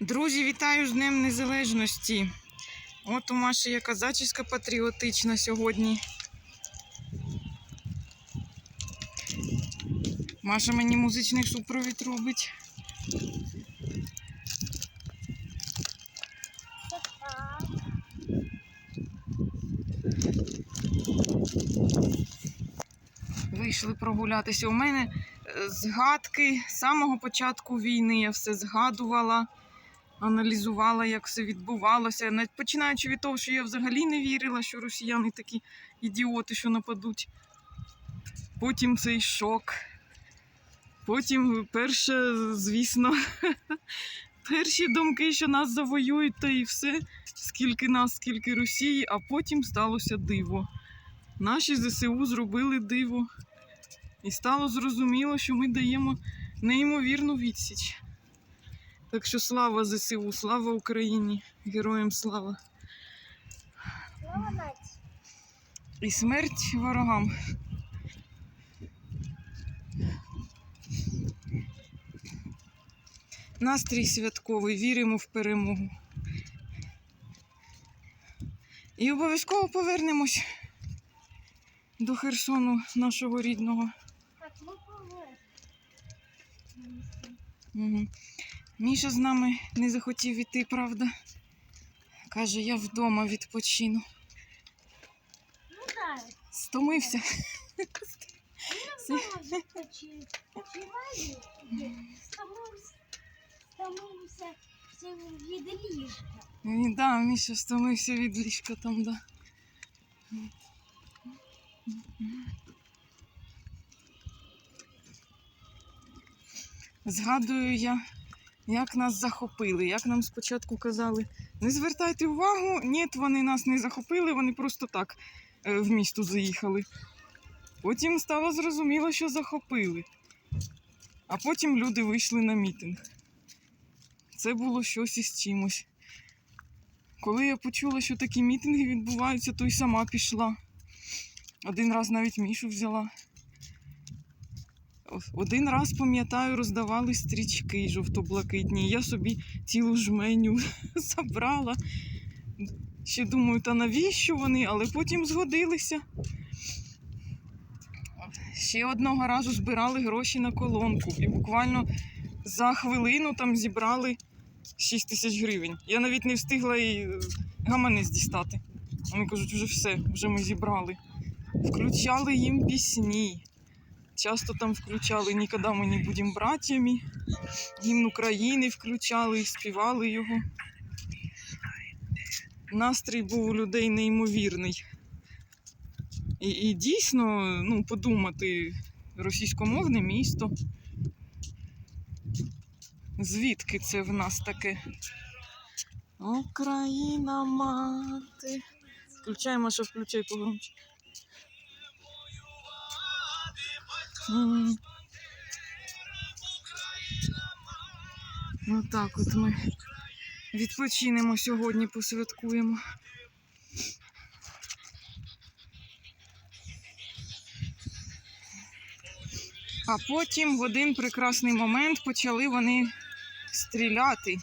Друзі, вітаю з Днем Незалежності. От у Маші яка зачіска патріотична сьогодні. Маша мені музичний супровід робить. Вийшли прогулятися. У мене е, згадки з самого початку війни. Я все згадувала, аналізувала, як все відбувалося. Навіть починаючи від того, що я взагалі не вірила, що росіяни такі ідіоти, що нападуть. Потім цей шок. Потім перше, звісно, перші думки, що нас завоюють, та і все, скільки нас, скільки Росії, а потім сталося диво. Наші ЗСУ зробили диво. І стало зрозуміло, що ми даємо неймовірну відсіч. Так що слава ЗСУ, слава Україні, героям слава. І смерть ворогам. Настрій святковий, віримо в перемогу. І обов'язково повернемось до Херсону нашого рідного. Так, ми повернемо. Угу. Міша з нами не захотів іти, правда? Каже, я вдома відпочину. Ну так. Стомився. Стомився. Від ліжка. Да, Міша стомився від ліжка там, да. Згадую я, як нас захопили, як нам спочатку казали, не звертайте увагу, ні, вони нас не захопили, вони просто так е, в місто заїхали. Потім стало зрозуміло, що захопили. А потім люди вийшли на мітинг. Це було щось із чимось. Коли я почула, що такі мітинги відбуваються, то й сама пішла. Один раз навіть Мішу взяла. Один раз, пам'ятаю, роздавали стрічки жовто-блакитні. Я собі цілу жменю забрала. Ще думаю, та навіщо вони, але потім згодилися. Ще одного разу збирали гроші на колонку. І буквально за хвилину там зібрали 6 тисяч гривень. Я навіть не встигла і е, гаманець дістати. Вони кажуть, вже все, вже ми зібрали. Включали їм пісні. Часто там включали Ніколи ми не будемо братями. Гімн України включали і співали його. Настрій був у людей неймовірний. І, і дійсно, ну, подумати, російськомовне місто. Звідки це в нас таке? Україна мати. Включаємо, що включай погромче. Ну так от ми відпочинемо сьогодні, посвяткуємо. А потім в один прекрасний момент почали вони стріляти.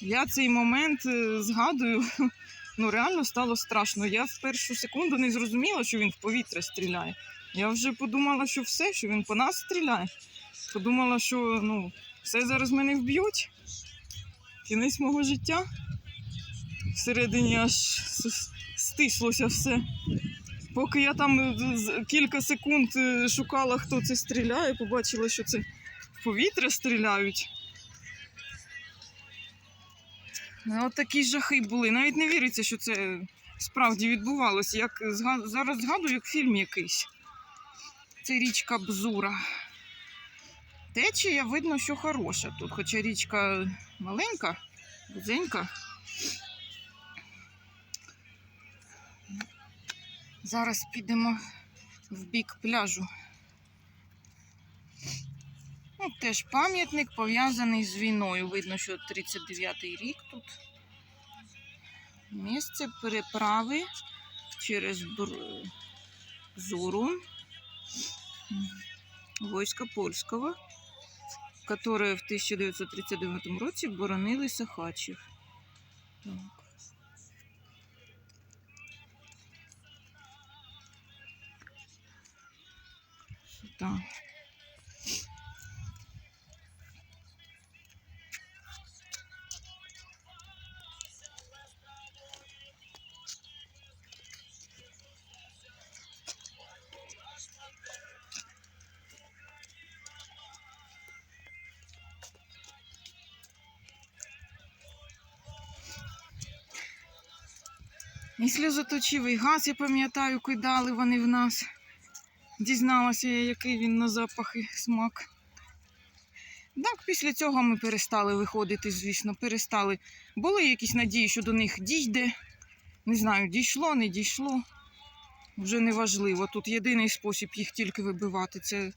Я цей момент е, згадую, ну реально стало страшно. Я в першу секунду не зрозуміла, що він в повітря стріляє. Я вже подумала, що все, що він по нас стріляє. Подумала, що ну, все зараз мене вб'ють. Кінець мого життя. Всередині аж стислося все. Поки я там е, кілька секунд е, шукала, хто це стріляє, побачила, що це в повітря стріляють. Ну, От такі жахи були. Навіть не віриться, що це справді відбувалося. Як зараз згадую, як фільм якийсь. Це річка Бзура. Течія видно, що хороша тут, хоча річка маленька, вузенька. Зараз підемо в бік пляжу. Ну, теж пам'ятник пов'язаний з війною. Видно, що 39-й рік тут. Місце переправи через Бр- Зуру. Войска польського. які в 1939 році боронили Сахачів. Так. Що І сльозоточивий газ, я пам'ятаю, кидали вони в нас. Дізналася я, який він на запах і смак. Так, після цього ми перестали виходити, звісно, перестали. Були якісь надії, що до них дійде. Не знаю, дійшло, не дійшло. Вже не важливо. Тут єдиний спосіб їх тільки вибивати. Це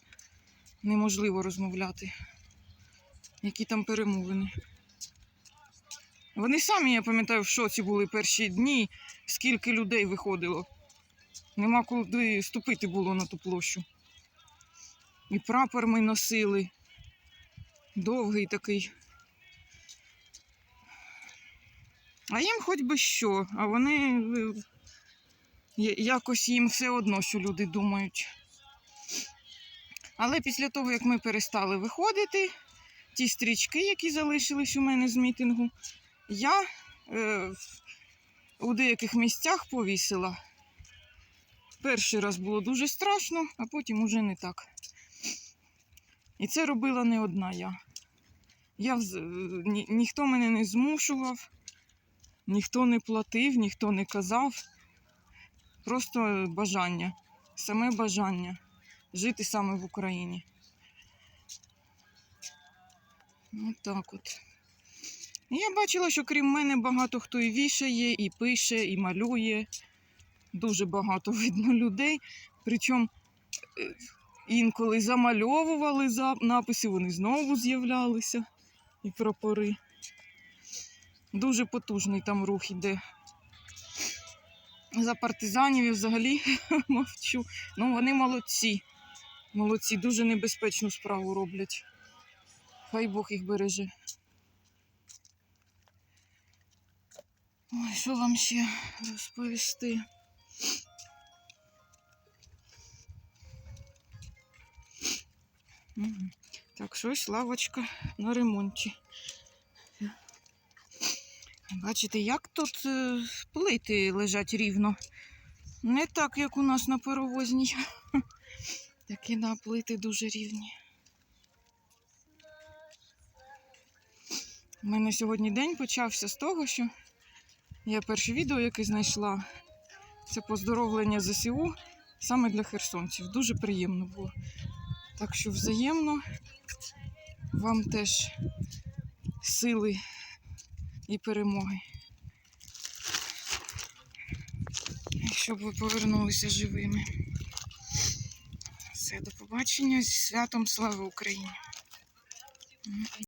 неможливо розмовляти. Які там перемовини. Вони самі, я пам'ятаю, в шоці були перші дні, скільки людей виходило. Нема куди ступити було на ту площу. І прапор ми носили. Довгий такий. А їм хоч би що, а вони е, якось їм все одно, що люди думають. Але після того, як ми перестали виходити, ті стрічки, які залишились у мене з мітингу, я е, у деяких місцях повісила. Перший раз було дуже страшно, а потім уже не так. І це робила не одна я. я е, ні, ніхто мене не змушував, ніхто не платив, ніхто не казав. Просто бажання, саме бажання жити саме в Україні. От так от. Я бачила, що крім мене багато хто і вішає, і пише, і малює. Дуже багато видно людей. Причому е, інколи замальовували за- написи, вони знову з'являлися і прапори. Дуже потужний там рух іде. За партизанів я взагалі мовчу. Ну, вони молодці. Молодці, дуже небезпечну справу роблять. Хай Бог їх береже. Ой, що вам ще розповісти? Так, щось лавочка на ремонті. Бачите, як тут е, плити лежать рівно. Не так, як у нас на паровозній. Такі на плити дуже рівні. У мене сьогодні день почався з того, що я перше відео, яке знайшла, це поздоровлення ЗСУ саме для херсонців. Дуже приємно було. Так що взаємно вам теж сили і перемоги. Щоб ви повернулися живими. Все, до побачення. Зі святом слава Україні!